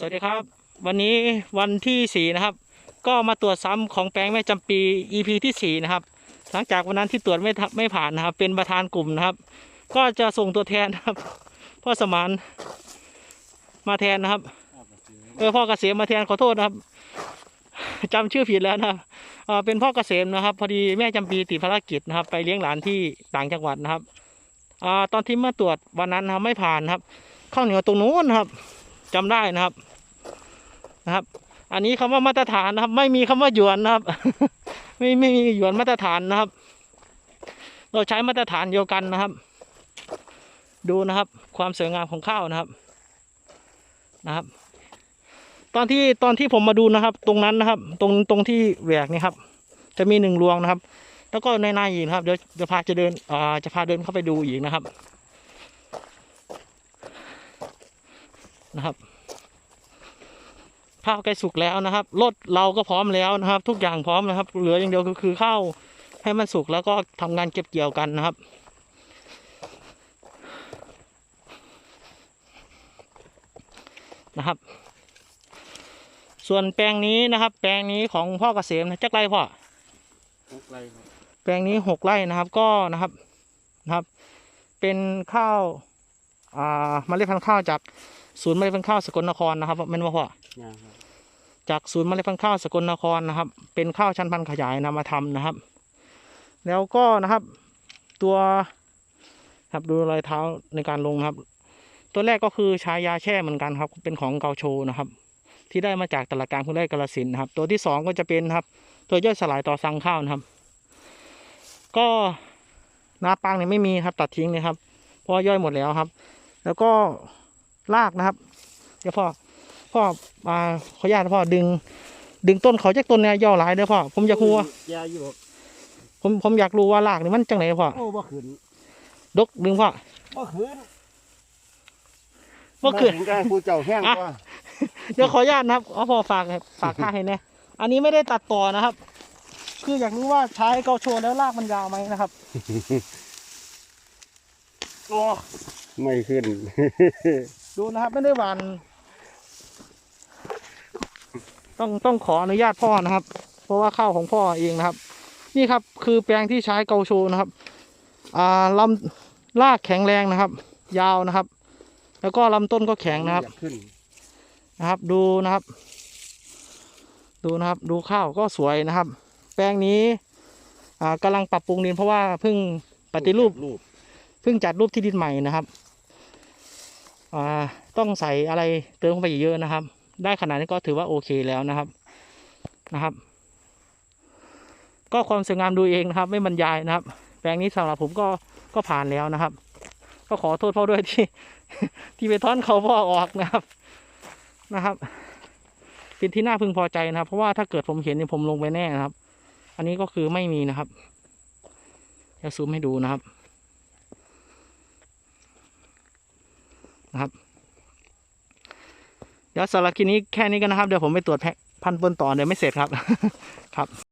สวัสดีครับ วันนี้วันที่สี่นะครับ ก็มาตรวจซ้ำของแปลงแม่จำปี EP ที่สี่นะครับ หลังจากวันนั้นที่ตรวจไม่ไม่ผ่านนะครับ เป็นประธานกลุ่มนะครับ ก็จะส่งตัวแทนนะครับ พ่อสมานมาแทนนะครับเออพ่อเกษมมาแทนขอโทษนะครับจำชื่อผิดแล้วนะครับเอ่อเป็นพ่อเกษมนะครับ พอดีแม่จำปีติดภารกิจนะครับ ไปเลี้ยงหลานที่ต่างจังหวัดนะครับอ่าตอนที่มาตรวจวันนั้นนะครับไม่ผ่านครับ ข้าวเหนียวตรงนู้นครับจำได้นะครับ นะครับ อันนี้คำว่ามาตรฐานนะครับ ไม่มีคำว่าหยวนนะครับ ไม่ไม่มีหยวนมาตรฐานนะครับ เราใช้มาตรฐานเดียวกันนะครับ ดูนะครับ ความสวยงามของข้าวนะครับนะครับ ตอนที่ตอนที่ผมมาดูนะครับ ตรงนั้นนะครับ ตรงตรงที่แหวกนี่ครับ จะมีหนึ่งรวงนะครับ แล้วก็ในในอีกนะครับเดี๋ยวจะพาจะเดินอ่าจะพาเดินเข้าไปดูอีกนะครับนะครับ ข้าวใกล้สุกแล้วนะครับรถเราก็พร้อมแล้วนะครับ ทุกอย่างพร้อมนะครับ เหลืออย่างเดียวก็คือข้าวให้มันสุกแล้วก็ทำงานเก็บเกี่ยวกันนะครับนะครับ ส่วนแปลงนี้นะครับ แปลงนี้ของพ่อเกษมนะจักไรพ่อไรครับแปลงนี้หกไร่นะครับก็นะครับนะครับ เป็นข้าวอ่าเมล็ดพันธุ์ข้าวจากศูนย์เมล็ดพันธุ์ข้าวสกลนครนะครับแม่นบ่พ่อ งานครับจากศูนย์เมล็ดพันธุ์ข้าวสกลนครนะครับ เป็นข้าวชั้นพันธุ์ขยายนำมาทำนะครับ แล้วก็นะครับ ตัวครับดูรอยเท้าในการลงครับ ตัวแรกก็คือใช้ยาแช่เหมือนกันครับ เป็นของเกาโชนะครับ ที่ได้มาจากตลาดกลางคุณได้กาลสินนะครับ ตัวที่สองก็จะเป็นครับ ตัวย่อยสลายต่อสังข้าวนะครับ ก็นาปังเนี่ยไม่มีครับตัดทิ้งเลยครับเพราะย่อยหมดแล้วครับ แล้วก็รากนะครับ เดี๋ยวพอ พ่อมาขออนุญาตนะพ่อดึง ดึงต้นเขาจากต้นเนี่ยย่อหลายเด้อพ่อผมอยากรู้ว่ายาอยู่ผมผมอยากรู้ว่ารากนี่มันจังไหนพ่อโอ้บ่ขึ้นดกดึงพ่อบ่ขึ้นบ่คือถึงการผู้เจ้าแห้งกว่าเดี๋ยวขออนุญาตนะครับเอาพอฝากให้ฝากค่าให้แน่อันนี้ไม่ได้ตัดต่อนะครับ คืออยากรู้ว่าใช้เกาโชว์แล้วรากมันยาวไหมนะครับโอ้ไม่ขึ้น ดูนะครับไม่ได้หวาน ต้องต้องขออนุญาตพ่อนะครับ เพราะว่าข้าวของพ่อเองนะครับ นี่ครับคือแปลงที่ใช้เกาโชว์นะครับอ่าลำรากแข็งแรงนะครับ ยาวนะครับ แล้วก็ลำต้นก็แข็งนะครับอยากขึ้นนะครับ ดูนะครับ ดูนะครับ ดูข้าวก็สวยนะครับ แปลงนี้อ่ากำลังปรับปรุงดินเพราะว่าเพิ่งปฏิรูปรูปเพิ่งจัดรูปที่ดินใหม่นะครับอ่าต้องใส่อะไรเติมเข้าไปอีกเยอะนะครับ ได้ขนาดนี้ก็ถือว่าโอเคแล้วนะครับนะครับ ก็ความสวยงามดูเองนะครับ ไม่บรรยายนะครับ แปลงนี้สำหรับผมก็ก็ผ่านแล้วนะครับ ก็ขอโทษพ่อด้วยที่ ที่ไปท้อนเขาพ่อออกนะครับนะครับเป็นที่น่าพึงพอใจนะครับ เพราะว่าถ้าเกิดผมเห็นเนี่ยผมลงไปแน่นะครับ อันนี้ก็คือไม่มีนะครับจะซูมให้ดูนะครับนะครับ เดี๋ยวสำหรับคลิปนี้แค่นี้กันนะครับ เดี๋ยวผมไปตรวจแพ็คพันธุ์ปนต่อเดี๋ยวไม่เสร็จครับ ครับ